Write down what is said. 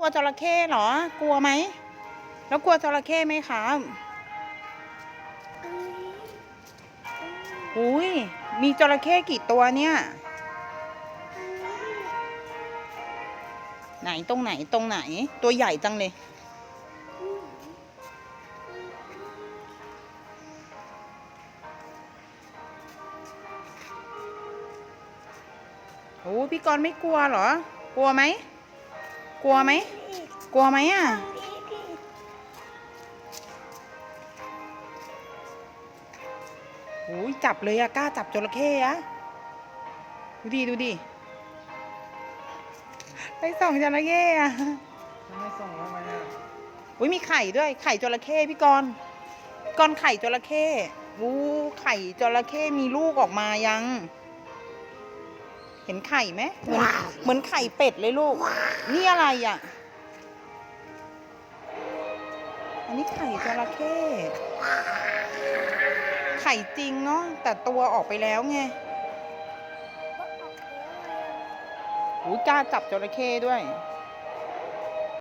กลัวจระเข้เหรอ กลัวไหม แล้วกลัวจระเข้ไหมครับอุ้ย มีจระเข้กี่ตัวเนี่ย ไหนตรงไหนตรงไหน ตัวใหญ่จังเลย โอ้พี่กรณ์ไม่กลัวเหรอ กลัวไหม กลัวไหม กลัวไหมอะ โอ้ยจับเลยอะกล้าจับจระเข้อะดูดิดูดิไปส่องจระเข้อะไม่ส่งแล้วไหมอะอุ้ยมีไข่ด้วยไข่จระเข้พี่กรณ์พี่กรณ์ไข่จระเข้วู้ไข่จระเข้มีลูกออกมายัง เห็นไข่ไหมเหมือนเหมือนไข่เป็ดเลยลูก นี่อะไรอะ อันนี้ไข่จระเข้ ไข่จริงเนาะแต่ตัวออกไปแล้วไงอุ้ยกล้าจับจระเข้ด้วยเ